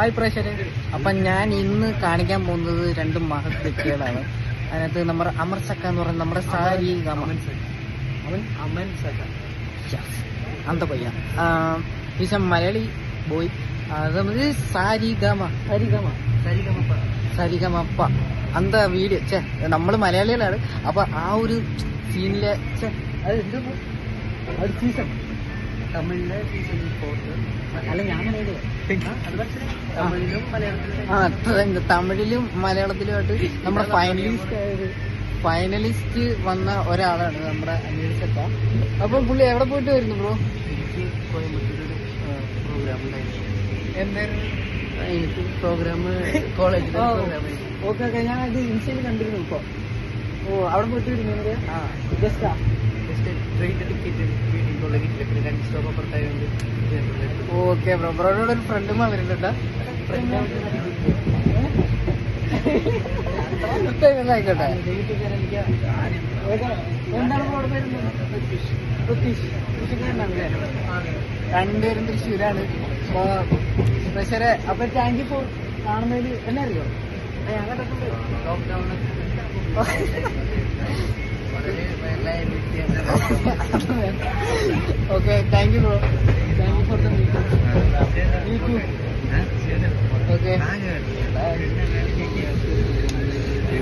Hi പ്രേക്ഷകരെ. അപ്പം ഞാൻ ഇന്ന് കാണിക്കാൻ പോകുന്നത് രണ്ട് മഹത് വ്യക്തികളാണ്. അതിനകത്ത് നമ്മുടെ അമർ സക്ക എന്ന് പറയുന്ന നമ്മുടെ സാരി അന്ത പയ്യ. Is a Malayali boy. അത് സാരി ഗമ. സാരി ഗമ. സാരി ഗമപ്പ അന്ത വീഡിയോ. ചേ നമ്മൾ മലയാളികളാണ്. അപ്പൊ ആ ഒരു സീനിലെ ചേ അത് എന്താ സീസൺ തമിഴിലെ സീസൺ ഫോർത്ത് അല്ല ഞാൻ മലയാളിയാണ് അത് തമിഴിലും മലയാളത്തിലും ആ തമിഴിലും മലയാളത്തിലുമായിട്ട് നമ്മുടെ ഫൈനലിസ്റ്റ് ഫൈനലിസ്റ്റ് വന്ന ഒരാളാണ് നമ്മുടെ അനിൽ അപ്പൊ പുള്ളി എവിടെ പോയിട്ട് വരുന്നു ബ്രോ? എനിക്ക് പ്രോഗ്രാം ഉണ്ടായിരുന്നു. എന്തായിരുന്നു എനിക്ക് പ്രോഗ്രാം കോളേജിൽ ഓക്കെ ഓക്കെ ഞാൻ അത് ഇൻസ്റ്റയിൽ കണ്ടിരുന്നു ഇപ്പൊ. ഓ അവിടെ പോയിട്ട് വരുന്നു ആ. ജസ്റ്റാ ജസ്റ്റ് ട്രെയിൻ ടിക്കറ്റ് വീട്ടിൽ കോളേജിൽ പിന്നെ രണ്ട് സ്റ്റോപ്പ് അപ്പുറത്തായതുകൊണ്ട് ഓക്കെ ബ്രോ ബ്രോയുടെ ഒരു ഫ്രണ്ടും വരുന്നുണ്ടാ ആയിക്കോട്ടെ? രണ്ടുപേരും തൃശ്ശൂരാണ്. പ്രഷറെ അപ്പൊ താങ്ക് യു ഫോർ കാണുന്നതിൽ എന്നെ അറിയോ? Okay thank you bro thank